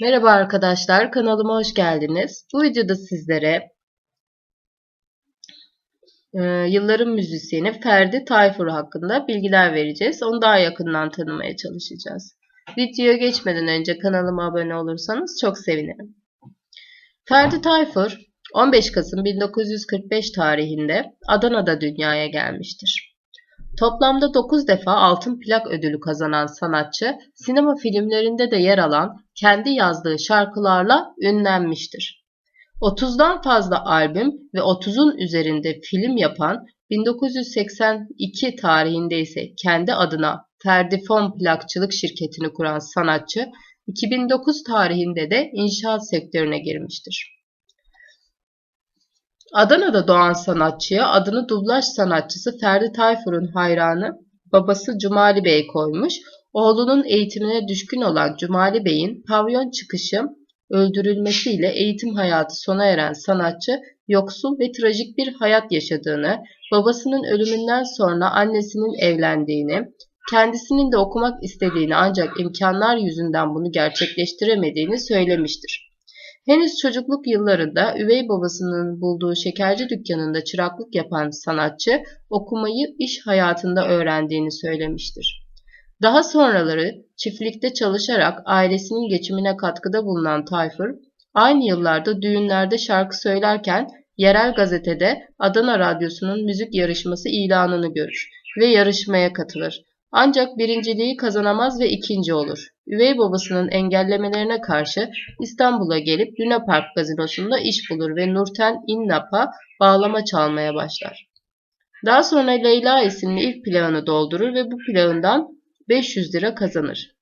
Merhaba arkadaşlar, kanalıma hoş geldiniz. Bu videoda sizlere e, yılların müzisyeni Ferdi Tayfur hakkında bilgiler vereceğiz. Onu daha yakından tanımaya çalışacağız. Videoya geçmeden önce kanalıma abone olursanız çok sevinirim. Ferdi Tayfur 15 Kasım 1945 tarihinde Adana'da dünyaya gelmiştir. Toplamda 9 defa altın plak ödülü kazanan sanatçı, sinema filmlerinde de yer alan kendi yazdığı şarkılarla ünlenmiştir. 30'dan fazla albüm ve 30'un üzerinde film yapan 1982 tarihinde ise kendi adına Ferdi Fon plakçılık şirketini kuran sanatçı 2009 tarihinde de inşaat sektörüne girmiştir. Adana'da doğan sanatçıya adını dublaj sanatçısı Ferdi Tayfur'un hayranı babası Cumali Bey koymuş. Oğlunun eğitimine düşkün olan Cumali Bey'in pavyon çıkışı öldürülmesiyle eğitim hayatı sona eren sanatçı yoksul ve trajik bir hayat yaşadığını, babasının ölümünden sonra annesinin evlendiğini, kendisinin de okumak istediğini ancak imkanlar yüzünden bunu gerçekleştiremediğini söylemiştir. Henüz çocukluk yıllarında üvey babasının bulduğu şekerci dükkanında çıraklık yapan sanatçı okumayı iş hayatında öğrendiğini söylemiştir. Daha sonraları çiftlikte çalışarak ailesinin geçimine katkıda bulunan Tayfur, aynı yıllarda düğünlerde şarkı söylerken yerel gazetede Adana Radyosu'nun müzik yarışması ilanını görür ve yarışmaya katılır. Ancak birinciliği kazanamaz ve ikinci olur. Üvey babasının engellemelerine karşı İstanbul'a gelip Luna Park gazinosunda iş bulur ve Nurten İnnap'a bağlama çalmaya başlar. Daha sonra Leyla isimli ilk plağını doldurur ve bu plağından 500 lira kazanır.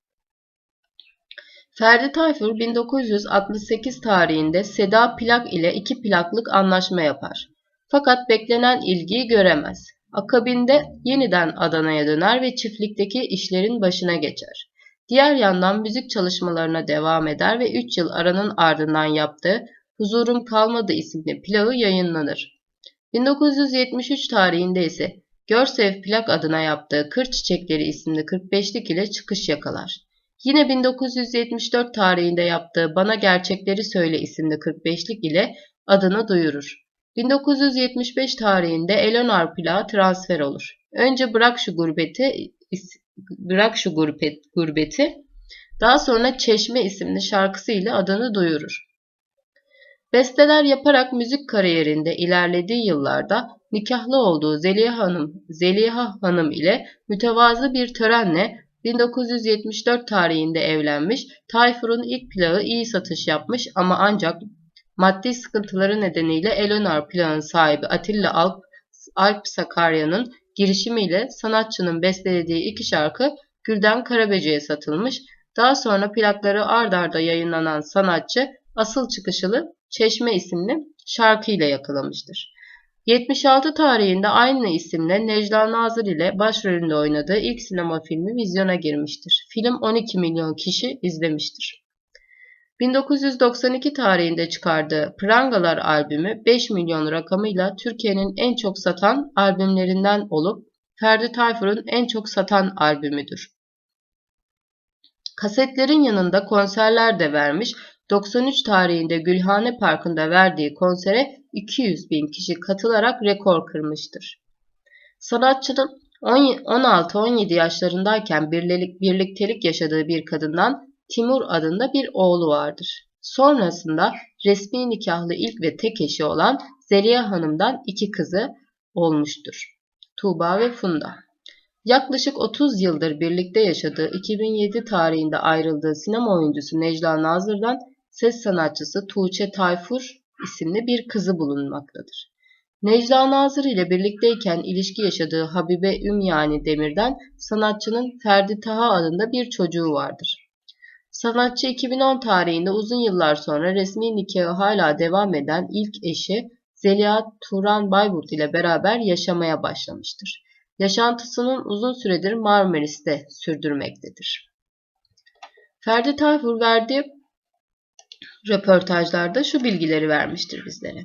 Ferdi Tayfur 1968 tarihinde Seda Plak ile iki plaklık anlaşma yapar. Fakat beklenen ilgiyi göremez. Akabinde yeniden Adana'ya döner ve çiftlikteki işlerin başına geçer. Diğer yandan müzik çalışmalarına devam eder ve 3 yıl aranın ardından yaptığı Huzurum Kalmadı isimli plağı yayınlanır. 1973 tarihinde ise Görsev plak adına yaptığı Kır Çiçekleri isimli 45'lik ile çıkış yakalar. Yine 1974 tarihinde yaptığı Bana Gerçekleri Söyle isimli 45'lik ile adını duyurur. 1975 tarihinde Eleanor plağı transfer olur. Önce Bırak Şu Gurbeti Bırak Şu Gurbet, Gurbeti daha sonra Çeşme isimli şarkısıyla adını duyurur. Besteler yaparak müzik kariyerinde ilerlediği yıllarda nikahlı olduğu Zeliha Hanım, Zeliha Hanım ile mütevazı bir törenle 1974 tarihinde evlenmiş, Tayfur'un ilk plağı iyi satış yapmış ama ancak maddi sıkıntıları nedeniyle Eleanor plağın sahibi Atilla Alp, Alp Sakarya'nın girişimiyle sanatçının bestelediği iki şarkı Gülden Karabeci'ye satılmış. Daha sonra plakları ard arda yayınlanan sanatçı asıl çıkışılı Çeşme isimli şarkıyla yakalamıştır. 76 tarihinde aynı isimle Necla Nazır ile başrolünde oynadığı ilk sinema filmi vizyona girmiştir. Film 12 milyon kişi izlemiştir. 1992 tarihinde çıkardığı Prangalar albümü 5 milyon rakamıyla Türkiye'nin en çok satan albümlerinden olup Ferdi Tayfur'un en çok satan albümüdür. Kasetlerin yanında konserler de vermiş, 93 tarihinde Gülhane Parkı'nda verdiği konsere 200 bin kişi katılarak rekor kırmıştır. Sanatçının 16-17 yaşlarındayken birlik, birliktelik yaşadığı bir kadından Timur adında bir oğlu vardır. Sonrasında resmi nikahlı ilk ve tek eşi olan Zeliha Hanım'dan iki kızı olmuştur. Tuğba ve Funda. Yaklaşık 30 yıldır birlikte yaşadığı 2007 tarihinde ayrıldığı sinema oyuncusu Necla Nazır'dan ses sanatçısı Tuğçe Tayfur isimli bir kızı bulunmaktadır. Necla Nazır ile birlikteyken ilişki yaşadığı Habibe Ümyani Demir'den sanatçının Ferdi Taha adında bir çocuğu vardır. Sanatçı 2010 tarihinde uzun yıllar sonra resmi nikahı hala devam eden ilk eşi Zeliha Turan Bayburt ile beraber yaşamaya başlamıştır. Yaşantısının uzun süredir Marmaris'te sürdürmektedir. Ferdi Tayfur verdiği röportajlarda şu bilgileri vermiştir bizlere.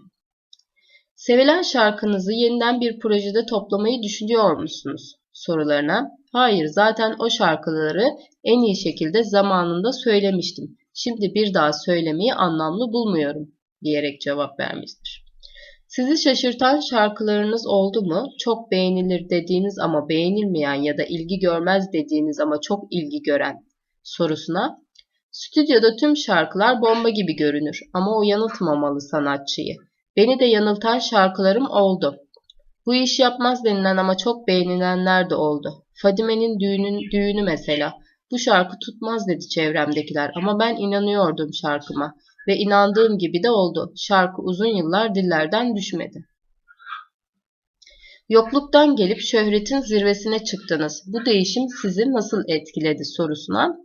Sevilen şarkınızı yeniden bir projede toplamayı düşünüyor musunuz? Sorularına hayır zaten o şarkıları en iyi şekilde zamanında söylemiştim. Şimdi bir daha söylemeyi anlamlı bulmuyorum diyerek cevap vermiştir. Sizi şaşırtan şarkılarınız oldu mu? Çok beğenilir dediğiniz ama beğenilmeyen ya da ilgi görmez dediğiniz ama çok ilgi gören sorusuna Stüdyoda tüm şarkılar bomba gibi görünür ama o yanıltmamalı sanatçıyı. Beni de yanıltan şarkılarım oldu. Bu iş yapmaz denilen ama çok beğenilenler de oldu. Fadime'nin düğünün, düğünü mesela. Bu şarkı tutmaz dedi çevremdekiler ama ben inanıyordum şarkıma. Ve inandığım gibi de oldu. Şarkı uzun yıllar dillerden düşmedi. Yokluktan gelip şöhretin zirvesine çıktınız. Bu değişim sizi nasıl etkiledi sorusuna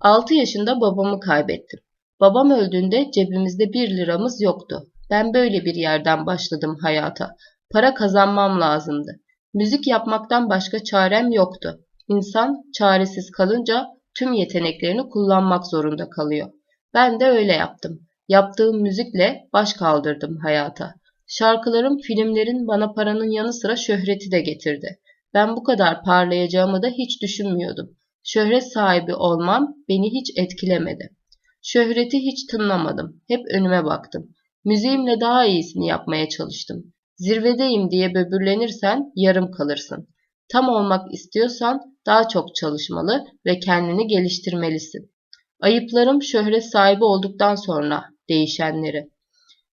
6 yaşında babamı kaybettim. Babam öldüğünde cebimizde 1 liramız yoktu. Ben böyle bir yerden başladım hayata. Para kazanmam lazımdı. Müzik yapmaktan başka çarem yoktu. İnsan çaresiz kalınca tüm yeteneklerini kullanmak zorunda kalıyor. Ben de öyle yaptım. Yaptığım müzikle baş kaldırdım hayata. Şarkılarım, filmlerin bana paranın yanı sıra şöhreti de getirdi. Ben bu kadar parlayacağımı da hiç düşünmüyordum. Şöhret sahibi olmam beni hiç etkilemedi. Şöhreti hiç tınlamadım. Hep önüme baktım. Müziğimle daha iyisini yapmaya çalıştım. Zirvedeyim diye böbürlenirsen yarım kalırsın. Tam olmak istiyorsan daha çok çalışmalı ve kendini geliştirmelisin. Ayıplarım şöhret sahibi olduktan sonra değişenleri.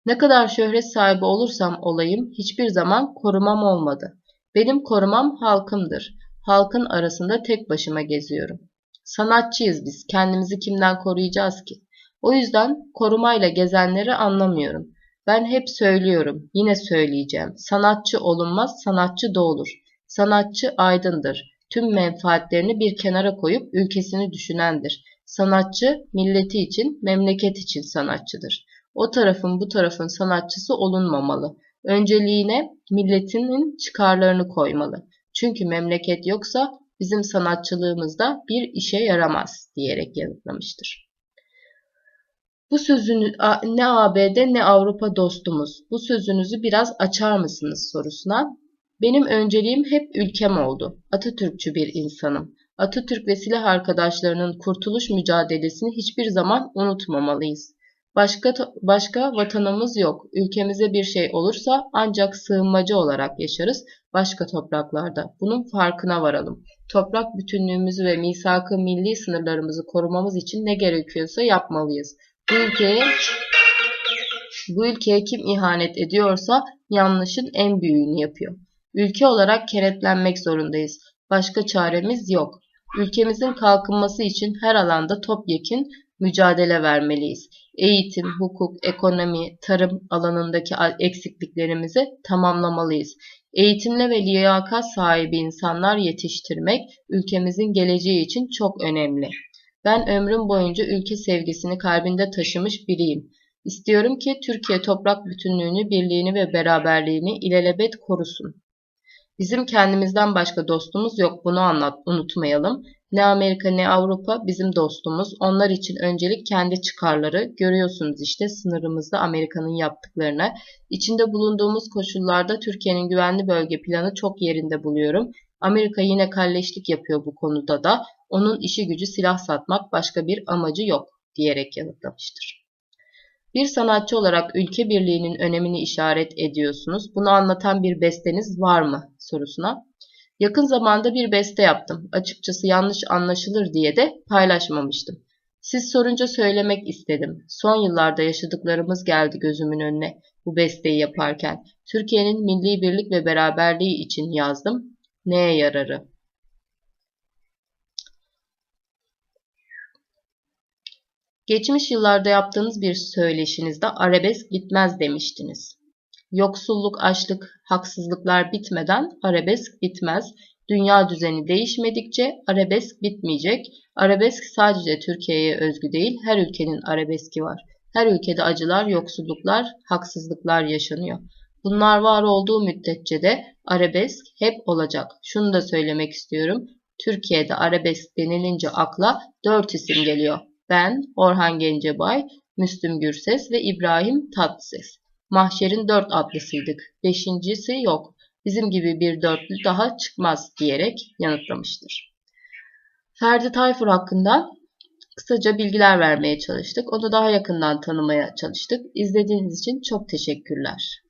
Ne kadar şöhret sahibi olursam olayım hiçbir zaman korumam olmadı. Benim korumam halkımdır. Halkın arasında tek başıma geziyorum. Sanatçıyız biz. Kendimizi kimden koruyacağız ki? O yüzden korumayla gezenleri anlamıyorum. Ben hep söylüyorum, yine söyleyeceğim. Sanatçı olunmaz, sanatçı doğulur. Sanatçı aydındır. Tüm menfaatlerini bir kenara koyup ülkesini düşünendir. Sanatçı milleti için, memleket için sanatçıdır. O tarafın bu tarafın sanatçısı olunmamalı. Önceliğine milletinin çıkarlarını koymalı. Çünkü memleket yoksa bizim sanatçılığımız da bir işe yaramaz diyerek yanıtlamıştır. Bu sözünü ne ABD ne Avrupa dostumuz. Bu sözünüzü biraz açar mısınız sorusuna. Benim önceliğim hep ülkem oldu. Atatürkçü bir insanım. Atatürk ve silah arkadaşlarının kurtuluş mücadelesini hiçbir zaman unutmamalıyız. Başka başka vatanımız yok. Ülkemize bir şey olursa ancak sığınmacı olarak yaşarız başka topraklarda. Bunun farkına varalım. Toprak bütünlüğümüzü ve misak-ı milli sınırlarımızı korumamız için ne gerekiyorsa yapmalıyız. Bu ülkeye bu ülkeye kim ihanet ediyorsa yanlışın en büyüğünü yapıyor. Ülke olarak kenetlenmek zorundayız. Başka çaremiz yok. Ülkemizin kalkınması için her alanda topyekün mücadele vermeliyiz. Eğitim, hukuk, ekonomi, tarım alanındaki eksikliklerimizi tamamlamalıyız. Eğitimli ve liyakat sahibi insanlar yetiştirmek ülkemizin geleceği için çok önemli. Ben ömrüm boyunca ülke sevgisini kalbinde taşımış biriyim. İstiyorum ki Türkiye toprak bütünlüğünü, birliğini ve beraberliğini ilelebet korusun. Bizim kendimizden başka dostumuz yok bunu anlat, unutmayalım. Ne Amerika ne Avrupa bizim dostumuz. Onlar için öncelik kendi çıkarları. Görüyorsunuz işte sınırımızda Amerika'nın yaptıklarını. İçinde bulunduğumuz koşullarda Türkiye'nin güvenli bölge planı çok yerinde buluyorum. Amerika yine kalleşlik yapıyor bu konuda da. Onun işi gücü silah satmak başka bir amacı yok diyerek yanıtlamıştır. Bir sanatçı olarak ülke birliğinin önemini işaret ediyorsunuz. Bunu anlatan bir besteniz var mı sorusuna Yakın zamanda bir beste yaptım. Açıkçası yanlış anlaşılır diye de paylaşmamıştım. Siz sorunca söylemek istedim. Son yıllarda yaşadıklarımız geldi gözümün önüne bu besteyi yaparken. Türkiye'nin milli birlik ve beraberliği için yazdım. Neye yararı? Geçmiş yıllarda yaptığınız bir söyleşinizde arabesk bitmez demiştiniz. Yoksulluk, açlık, haksızlıklar bitmeden arabesk bitmez. Dünya düzeni değişmedikçe arabesk bitmeyecek. Arabesk sadece Türkiye'ye özgü değil, her ülkenin arabeski var. Her ülkede acılar, yoksulluklar, haksızlıklar yaşanıyor. Bunlar var olduğu müddetçe de arabesk hep olacak. Şunu da söylemek istiyorum. Türkiye'de arabesk denilince akla dört isim geliyor. Ben, Orhan Gencebay, Müslüm Gürses ve İbrahim Tatlıses. Mahşerin dört atlısıydık. Beşincisi yok. Bizim gibi bir dörtlü daha çıkmaz diyerek yanıtlamıştır. Ferdi Tayfur hakkında kısaca bilgiler vermeye çalıştık. Onu daha yakından tanımaya çalıştık. İzlediğiniz için çok teşekkürler.